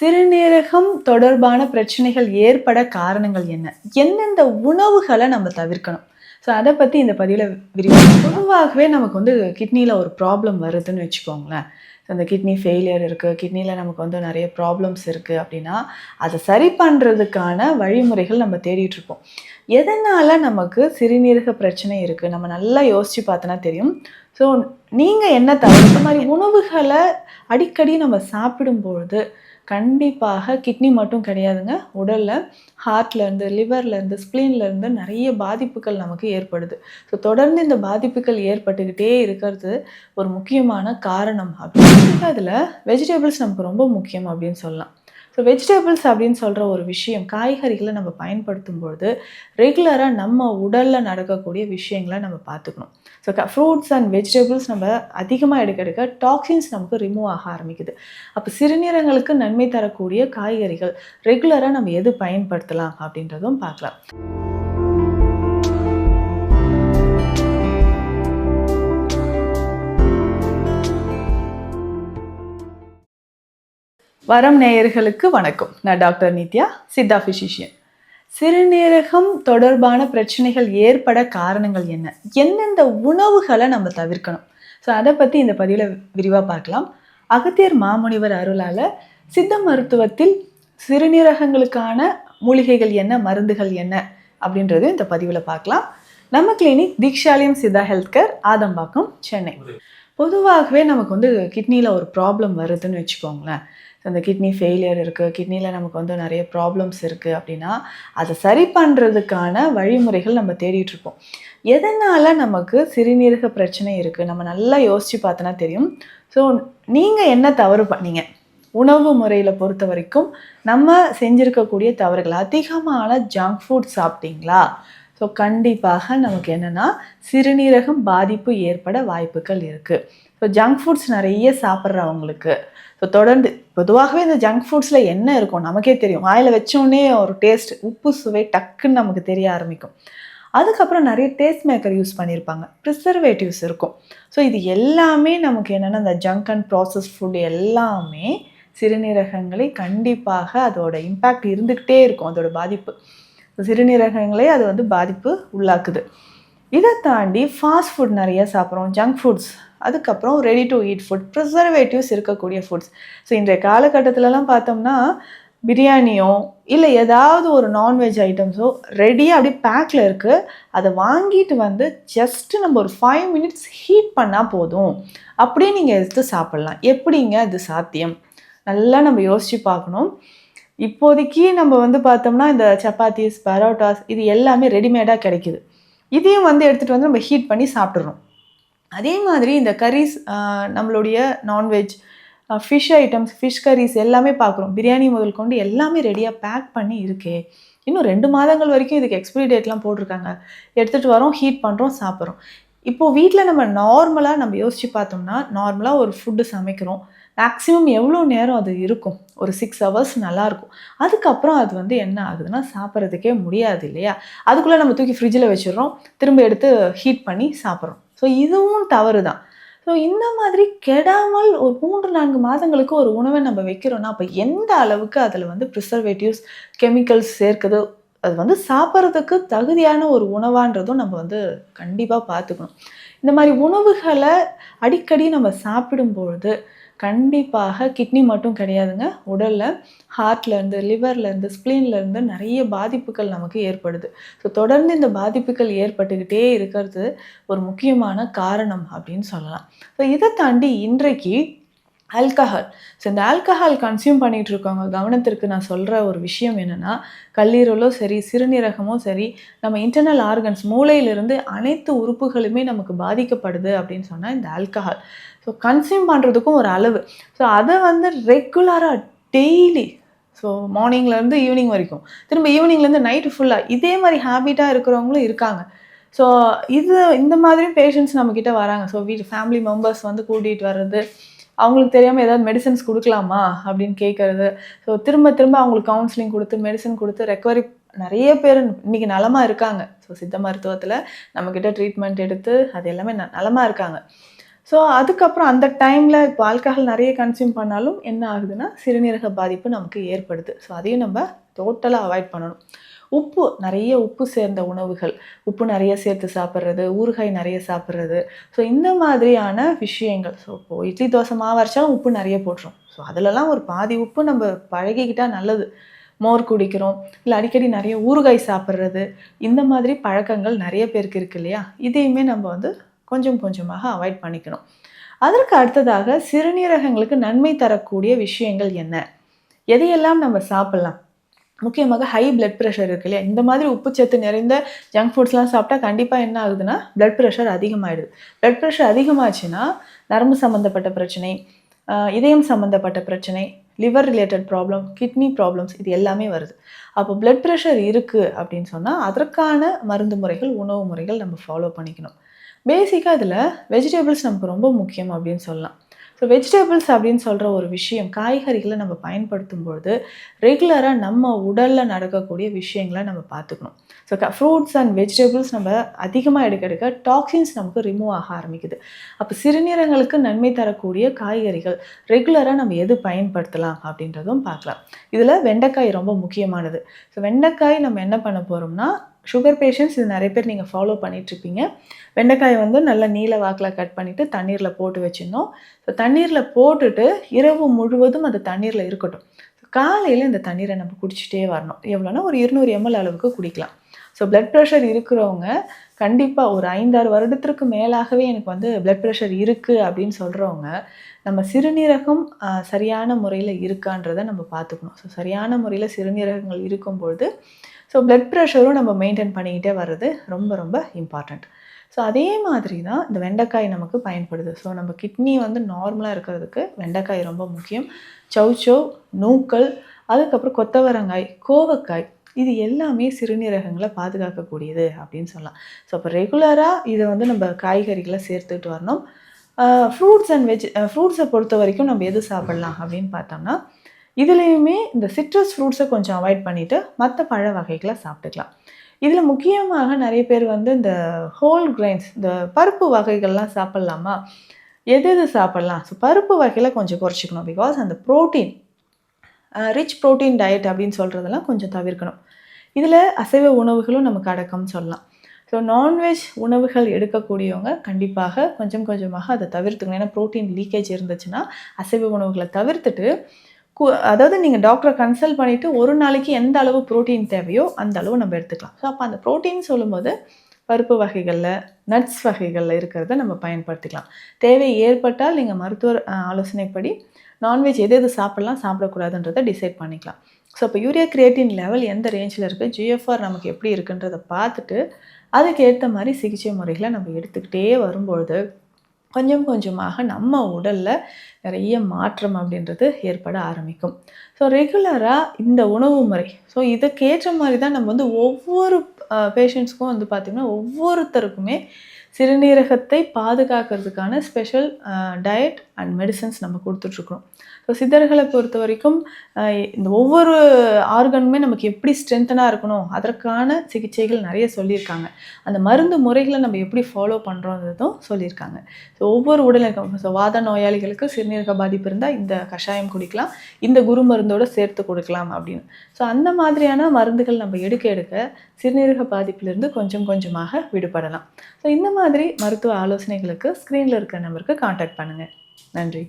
சிறுநீரகம் தொடர்பான பிரச்சனைகள் ஏற்பட காரணங்கள் என்ன? எந்தெந்த உணவுகளை நம்ம தவிர்க்கணும்? ஸோ அதை பற்றி இந்த பதிவில் விரிவாக பொதுவாகவே நமக்கு வந்து கிட்னியில் ஒரு ப்ராப்ளம் வருதுன்னு வச்சுக்கோங்களேன். அந்த கிட்னி ஃபெயிலியர் இருக்குது கிட்னியில் நமக்கு வந்து நிறைய ப்ராப்ளம்ஸ் இருக்குது அப்படின்னா அதை சரி பண்ணுறதுக்கான வழிமுறைகள் நம்ம தேடிட்டுருப்போம் எதனால் நமக்கு சிறுநீரக பிரச்சனை இருக்குது நம்ம நல்லா யோசித்து பார்த்தோன்னா தெரியும். ஸோ நீங்கள் என்ன தவிர இந்த மாதிரி உணவுகளை அடிக்கடி நம்ம சாப்பிடும்பொழுது கண்டிப்பாக கிட்னி மட்டும் கிடையாதுங்க. உடலில் ஹார்ட்லேருந்து லிவர்லேருந்து ஸ்ப்ளீன்லேருந்து நிறைய பாதிப்புகள் நமக்கு ஏற்படுது. ஸோ தொடர்ந்து இந்த பாதிப்புகள் ஏற்பட்டுக்கிட்டே இருக்கிறது ஒரு முக்கியமான காரணம் அப்படின்னு. அதில் வெஜிடபிள்ஸ் நமக்கு ரொம்ப முக்கியம் அப்படின்னு சொல்லலாம். ஸோ வெஜிடபிள்ஸ் அப்படின்னு சொல்கிற ஒரு விஷயம் காய்கறிகளை நம்ம பயன்படுத்தும் பொழுது ரெகுலராக நம்ம உடலில் நடக்கக்கூடிய விஷயங்களை நம்ம பார்த்துக்கணும். ஸோ க ஃப்ரூட்ஸ் அண்ட் வெஜிடபிள்ஸ் நம்ம அதிகமாக எடுக்க எடுக்க டாக்ஸின்ஸ் நமக்கு ரிமூவ் ஆக ஆரம்பிக்குது. அப்போ சிறுநீரங்களுக்கு நன்மை தரக்கூடிய காய்கறிகள் ரெகுலராக நம்ம எது பயன்படுத்தலாம் அப்படின்றதும் பார்க்கலாம். வரம் நேயர்களுக்கு வணக்கம். நான் டாக்டர் நித்யா சித்தா ஃபிசிஷியன் சிறுநீரகம் தொடர்பான பிரச்சனைகள் ஏற்பட காரணங்கள் என்ன? எந்தெந்த உணவுகளை நம்ம தவிர்க்கணும்? ஸோ அதை பற்றி இந்த பதிவில் விரிவாக பார்க்கலாம். அகத்தியர் மாமுனிவர் அருளால் சித்த மருத்துவத்தில் சிறுநீரகங்களுக்கான மூலிகைகள் என்ன மருந்துகள் என்ன அப்படின்றது இந்த பதிவில் பார்க்கலாம். நம்ம clinic Deekshalayam Siddha health care Adambakkam Chennai. பொதுவாகவே நமக்கு வந்து கிட்னியில் ஒரு ப்ராப்ளம் வருதுன்னு வச்சுக்கோங்களேன். அந்த கிட்னி ஃபெயிலியர் இருக்குது கிட்னியில் நமக்கு வந்து நிறைய ப்ராப்ளம்ஸ் இருக்குது அப்படின்னா அதை சரி பண்ணுறதுக்கான வழிமுறைகள் நம்ம தேடிட்டுருப்போம் எதனால் நமக்கு சிறுநீரக பிரச்சனை இருக்குது நம்ம நல்லா யோசித்து பார்த்தோன்னா தெரியும். ஸோ நீங்கள் என்ன தவறு பண்ணீங்க? உணவு முறையில் பொறுத்த வரைக்கும் நம்ம செஞ்சுருக்கக்கூடிய தவறுகள் அதிகமான ஜங்க் ஃபுட் சாப்பிட்டீங்களா? ஸோ கண்டிப்பாக நமக்கு என்னென்னா சிறுநீரகம் பாதிப்பு ஏற்பட வாய்ப்புகள் இருக்குது ஸோ ஜங்க் ஃபுட்ஸ் நிறைய சாப்பிட்றவங்களுக்கு ஸோ தொடர்ந்து பொதுவாகவே இந்த ஜங்க் ஃபுட்ஸில் என்ன இருக்கும் நமக்கே தெரியும். வாயில் வச்சோடனே ஒரு டேஸ்ட் உப்பு சுவை டக்குன்னு நமக்கு தெரிய ஆரம்பிக்கும். அதுக்கப்புறம் நிறைய டேஸ்ட் மேக்கர் யூஸ் பண்ணியிருப்பாங்க. ப்ரிசர்வேட்டிவ்ஸ் இருக்கும். ஸோ இது எல்லாமே நமக்கு என்னென்னா இந்த ஜங்க் அண்ட் ப்ராசஸ் ஃபுட் எல்லாமே சிறுநீரகங்களை கண்டிப்பாக அதோட இம்பேக்ட் இருந்துக்கிட்டே இருக்கும். அதோட பாதிப்பு. சிறுநீரகங்களே அது வந்து பாதிப்பு உள்ளாக்குது. இதை தாண்டி ஃபாஸ்ட் ஃபுட் நிறைய சாப்பிட்றோம் ஜங்க் ஃபுட்ஸ் அதுக்கப்புறம் ready to eat food preservatives இருக்கக்கூடிய ஃபுட்ஸ் ஸோ இன்றைய காலகட்டத்திலலாம் பார்த்தோம்னா பிரியாணியோ இல்லை ஏதாவது ஒரு நான்வெஜ் ஐட்டம்ஸோ ரெடியாக அப்படியே பேக்கில் இருக்குது அதை வாங்கிட்டு வந்து ஜஸ்ட்டு நம்ம ஒரு ஃபைவ் மினிட்ஸ் ஹீட் பண்ணால் போதும். அப்படியே நீங்கள் எடுத்து சாப்பிட்லாம். எப்படிங்க அது சாத்தியம்? நல்லா நம்ம யோசித்து பார்க்கணும். இப்போதைக்கு நம்ம வந்து பார்த்தோம்னா இந்த சப்பாத்திஸ் பரோட்டாஸ் இது எல்லாமே ரெடிமேடாக கிடைக்குது. இதையும் வந்து எடுத்துகிட்டு வந்து நம்ம ஹீட் பண்ணி சாப்பிட்றோம் அதே மாதிரி இந்த கரீஸ் நம்மளுடைய non veg fish items fish curries எல்லாமே பார்க்குறோம். பிரியாணி முதல் கொண்டு எல்லாமே ரெடியாக பேக் பண்ணி இருக்கே. இன்னும் ரெண்டு மாதங்கள் வரைக்கும் இதுக்கு எக்ஸ்பிரி டேட்லாம் போட்டிருக்காங்க. எடுத்துகிட்டு வரோம் ஹீட் பண்ணுறோம் சாப்பிட்றோம். இப்போது வீட்டில் நம்ம நார்மலாக நம்ம யோசித்து பார்த்தோம்னா நார்மலாக ஒரு ஃபுட்டு சமைக்கிறோம். மேக்ஸிமம் எவ்வளோ நேரம் அது இருக்கும்? ஒரு சிக்ஸ் ஹவர்ஸ் நல்லாயிருக்கும் அதுக்கப்புறம் அது வந்து என்ன ஆகுதுன்னா சாப்பிட்றதுக்கே முடியாது இல்லையா? அதுக்குள்ளே நம்ம தூக்கி ஃப்ரிட்ஜில் வச்சிடுறோம். திரும்ப எடுத்து ஹீட் பண்ணி சாப்பிட்றோம். ஸோ இதுவும் தவறு தான் ஸோ இந்த மாதிரி கெடாமல் ஒரு மூன்று நான்கு மாதங்களுக்கு ஒரு உணவை நம்ம வைக்கிறோன்னா அப்போ எந்த அளவுக்கு அதில் வந்து ப்ரிசர்வேட்டிவ்ஸ் கெமிக்கல்ஸ் சேர்க்குது அது வந்து சாப்பிட்றதுக்கு தகுதியான ஒரு உணவான்றதும் நம்ம வந்து கண்டிப்பாக பார்த்துக்கணும். இந்த மாதிரி உணவுகளை அடிக்கடி நம்ம சாப்பிடும்பொழுது கண்டிப்பாக கிட்னி மட்டும் கிடையாதுங்க. உடலில் ஹார்ட்லேருந்து லிவர்லேருந்து ஸ்ப்ளீன்லேருந்து நிறைய பாதிப்புகள் நமக்கு ஏற்படுது. ஸோ தொடர்ந்து இந்த பாதிப்புகள் ஏற்பட்டுக்கிட்டே இருக்கிறது ஒரு முக்கியமான காரணம் அப்படின்னு சொல்லலாம். ஸோ இதை தாண்டி இன்றைக்கு ஆல்கஹால் ஸோ இந்த ஆல்கஹால் கன்சியூம் பண்ணிகிட்டு இருக்கவங்க கவனத்திற்கு நான் சொல்கிற ஒரு விஷயம் என்னென்னா கல்லீரலோ சரி சிறுநீரகமோ சரி நம்ம இன்டர்னல் ஆர்கன்ஸ் மூளையிலிருந்து அனைத்து உறுப்புகளுமே நமக்கு பாதிக்கப்படுது அப்படின்னு சொன்னால் இந்த ஆல்கஹால் ஸோ கன்சியூம் பண்ணுறதுக்கும் ஒரு அளவு. ஸோ அதை வந்து ரெகுலராக டெய்லி ஸோ மார்னிங்லேருந்து ஈவினிங் வரைக்கும் திரும்ப ஈவினிங்லேருந்து நைட்டு ஃபுல்லாக இதே மாதிரி ஹேபிட்டாக இருக்கிறவங்களும் இருக்காங்க. ஸோ இது இந்த மாதிரி பேஷண்ட்ஸ் நம்மக்கிட்ட வராங்க. ஸோ வீட்டு ஃபேமிலி மெம்பர்ஸ் வந்து கூட்டிகிட்டு வர்றது அவங்களுக்கு தெரியாமல் ஏதாவது மெடிசன்ஸ் கொடுக்கலாமா அப்படின்னு கேட்குறது ஸோ திரும்ப திரும்ப அவங்களுக்கு கவுன்சிலிங் கொடுத்து மெடிசன் கொடுத்து ரெக்கவரி நிறைய பேர் இன்றைக்கி நலமாக இருக்காங்க. ஸோ சித்த மருத்துவத்தில் நம்மக்கிட்ட ட்ரீட்மெண்ட் எடுத்து அது எல்லாமே ந நலமாக இருக்காங்க. ஸோ அதுக்கப்புறம் அந்த டைமில் இப்போ ஆல்கஹால் நிறைய கன்சியூம் பண்ணாலும் என்ன ஆகுதுன்னா சிறுநீரக பாதிப்பு நமக்கு ஏற்படுது. ஸோ அதையும் நம்ம டோட்டலாக அவாய்ட் பண்ணணும். உப்பு நிறைய உப்பு சேர்ந்த உணவுகள். உப்பு நிறைய சேர்த்து சாப்பிட்றது ஊறுகாய் நிறைய சாப்பிட்றது. ஸோ இந்த மாதிரியான விஷயங்கள். ஸோ இப்போது இட்லி தோசை மாவு அரைச்சாலும் உப்பு நிறைய போட்டுரும். ஸோ அதிலலாம் ஒரு பாதி உப்பு நம்ம பழகிக்கிட்டால் நல்லது. மோர் குடிக்கிறோம் இல்லை அடிக்கடி நிறைய ஊறுகாய் சாப்பிட்றது. இந்த மாதிரி பழக்கங்கள் நிறைய பேருக்கு இருக்கு இல்லையா? இதையுமே நம்ம வந்து கொஞ்சம் கொஞ்சமாக அவாய்ட் பண்ணிக்கணும். அதற்கு அடுத்ததாக சிறுநீரகங்களுக்கு நன்மை தரக்கூடிய விஷயங்கள் என்ன? எதையெல்லாம் நம்ம சாப்பிட்லாம்? முக்கியமாக ஹை பிளட் ப்ரெஷர் இருக்கு இல்லையா? இந்த மாதிரி உப்புச்சத்து நிறைந்த ஜங்க் ஃபுட்ஸ்லாம் சாப்பிட்டா கண்டிப்பாக என்ன ஆகுதுன்னா பிளட் ப்ரெஷர் அதிகமாகிடுது பிளட் ப்ரெஷர் அதிகமாச்சுன்னா நரம்பு சம்மந்தப்பட்ட பிரச்சனை இதயம் சம்மந்தப்பட்ட பிரச்சனை liver related problem kidney problems இது எல்லாமே வருது. அப்போ பிளட் ப்ரெஷர் இருக்குது அப்படின்னு சொன்னால் அதற்கான மருந்து முறைகள் உணவு முறைகள் நம்ம ஃபாலோ பண்ணிக்கணும். பேசிக்காக இதில் வெஜிடபிள்ஸ் நமக்கு ரொம்ப முக்கியம் அப்படின்னு சொல்லலாம். ஸோ வெஜிடபிள்ஸ் அப்படின்னு சொல்கிற ஒரு விஷயம் காய்கறிகளை நம்ம பயன்படுத்தும் பொழுது ரெகுலராக நம்ம உடலில் நடக்கக்கூடிய விஷயங்களை நம்ம பார்த்துக்கணும். ஸோ ஃப்ரூட்ஸ் அண்ட் வெஜிடபிள்ஸ் நம்ம அதிகமாக எடுக்க எடுக்க டாக்ஸின்ஸ் நமக்கு ரிமூவ் ஆக ஆரம்பிக்குது. அப்போ சிறுநீரங்களுக்கு நன்மை தரக்கூடிய காய்கறிகள் ரெகுலராக நம்ம எது பயன்படுத்தலாம் அப்படின்றதும் பார்க்கலாம். இதில் வெண்டைக்காய் ரொம்ப முக்கியமானது. ஸோ வெண்டைக்காய் நம்ம என்ன பண்ண போகிறோம்னா சுகர் பேஷண்ட்ஸ் இது நிறைய பேர் நீங்கள் ஃபாலோ பண்ணிகிட்ருப்பீங்க வெண்டைக்காயை வந்து நல்லா நீல வாக்கில் கட் பண்ணிவிட்டு தண்ணீரில் போட்டு வச்சிடணும். ஸோ தண்ணீரில் போட்டுட்டு இரவு முழுவதும் அது தண்ணீரில் இருக்கட்டும். காலையில் இந்த தண்ணீரை நம்ம குடிச்சிட்டே வரணும். எவ்வளோனா ஒரு இருநூறு எம்எல் அளவுக்கு குடிக்கலாம். ஸோ பிளட் ப்ரெஷர் இருக்கிறவங்க கண்டிப்பாக ஒரு ஐந்தாறு வருடத்திற்கு மேலாகவே எனக்கு வந்து பிளட் ப்ரெஷர் இருக்குது அப்படின்னு சொல்கிறவங்க நம்ம சிறுநீரகம் சரியான முறையில் இருக்கான்றதை நம்ம பார்த்துக்கணும். ஸோ சரியான முறையில் சிறுநீரகங்கள் இருக்கும்பொழுது ஸோ பிளட் ப்ரெஷரும் நம்ம மெயின்டைன் பண்ணிக்கிட்டே வர்றது ரொம்ப ரொம்ப இம்பார்ட்டண்ட் ஸோ அதே மாதிரி தான் இந்த வெண்டைக்காய் நமக்கு பயன்படுது. ஸோ நம்ம கிட்னி வந்து நார்மலாக இருக்கிறதுக்கு வெண்டைக்காய் ரொம்ப முக்கியம். சவுச்சோ நூக்கல் அதுக்கப்புறம் கொத்தவரங்காய் கோவக்காய் இது எல்லாமே சிறுநீரகங்களை பாதுகாக்கக்கூடியது அப்படின்னு சொல்லலாம். ஸோ அப்போ ரெகுலராக இதை வந்து நம்ம காய்கறிகளை சேர்த்துட்டு வரணும். ஃப்ரூட்ஸ் அண்ட் வெஜ் ஃப்ரூட்ஸை பொறுத்த வரைக்கும் நம்ம எது சாப்பிட்லாம் அப்படின்னு பார்த்தோம்னா இதுலேயுமே இந்த சிட்ரஸ் ஃப்ரூட்ஸை கொஞ்சம் அவாய்ட் பண்ணிவிட்டு மற்ற பழ வகைகளை சாப்பிட்டுக்கலாம். இதில் முக்கியமாக நிறைய பேர் வந்து இந்த ஹோல் கிரைன்ஸ் இந்த பருப்பு வகைகள்லாம் சாப்பிட்லாமா? எது எது சாப்பிட்லாம்? ஸோ பருப்பு வகையில் கொஞ்சம் குறைச்சிக்கணும். பிகாஸ் அந்த ப்ரோட்டீன் ரிச் ப்ரோட்டீன் டயட் அப்படின்னு சொல்கிறதெல்லாம் கொஞ்சம் தவிர்க்கணும். இதில் அசைவ உணவுகளும் நமக்கு அடக்கம்னு சொல்லலாம். ஸோ நான்வெஜ் உணவுகள் எடுக்கக்கூடியவங்க கண்டிப்பாக கொஞ்சம் கொஞ்சமாக அதை தவிர்த்துக்கணும். ஏன்னா ப்ரோட்டீன் லீக்கேஜ் இருந்துச்சுன்னா அசைவ உணவுகளை தவிர்த்துட்டு அதாவது நீங்கள் டாக்டரை கன்சல்ட் பண்ணிவிட்டு ஒரு நாளைக்கு எந்த அளவு ப்ரோட்டீன் தேவையோ அந்த அளவு நம்ம எடுத்துக்கலாம். ஸோ அப்போ அந்த ப்ரோட்டீன் சொல்லும்போது பருப்பு வகைகளில் நட்ஸ் வகைகளில் இருக்கிறத நம்ம பயன்படுத்திக்கலாம். தேவை ஏற்பட்டால் நீங்கள் மருத்துவர் ஆலோசனைப்படி நான்வெஜ் எது எது சாப்பிடலாம் சாப்பிடக்கூடாதுன்றதை டிசைட் பண்ணிக்கலாம். ஸோ இப்போ யூரியா கிரியேட்டின் லெவல் எந்த ரேஞ்சில் இருக்குது ஜிஎஃப்ஆர் நமக்கு எப்படி இருக்குன்றதை பார்த்துட்டு அதுக்கு ஏற்ற மாதிரி சிகிச்சை முறைகளை நம்ம எடுத்துக்கிட்டே வரும்பொழுது கொஞ்சம் கொஞ்சமாக நம்ம உடலில் நிறைய மாற்றம் அப்படின்றது ஏற்பட ஆரம்பிக்கும். ஸோ ரெகுலராக இந்த உணவு முறை. ஸோ இதுக்கேற்ற மாதிரி தான் நம்ம வந்து ஒவ்வொரு பேஷண்ட்ஸ்க்கும் வந்து பார்த்திங்கன்னா ஒவ்வொருத்தருக்குமே சிறுநீரகத்தை பாதுகாக்கிறதுக்கான ஸ்பெஷல் டயட் அண்ட் மெடிசன்ஸ் நம்ம கொடுத்துட்ருக்குறோம். ஸோ சித்தர்களை பொறுத்த வரைக்கும் இந்த ஒவ்வொரு ஆர்கனுமே நமக்கு எப்படி ஸ்ட்ரென்த்தனாக இருக்கணும் அதற்கான சிகிச்சைகள் நிறைய சொல்லியிருக்காங்க. அந்த மருந்து முறைகளை நம்ம எப்படி ஃபாலோ பண்ணுறோன்றதும் சொல்லியிருக்காங்க. ஸோ ஒவ்வொரு உடல்நலம் ஸோ வாத நோயாளிகளுக்கு சிறுநீரக பாதிப்பு இருந்தால் இந்த கஷாயம் குடிக்கலாம் இந்த குரு மருந்தோடு சேர்த்து கொடுக்கலாம் அப்படின்னு. ஸோ அந்த மாதிரியான மருந்துகள் நம்ம எடுக்க எடுக்க சிறுநீரக பாதிப்பிலிருந்து கொஞ்சம் கொஞ்சமாக விடுபடலாம். ஸோ இந்த மாதிரி மருத்துவ ஆலோசனைகளுக்கு ஸ்க்ரீனில் இருக்கிற நம்பருக்கு காண்டாக்ட் பண்ணுங்கள் நன்றி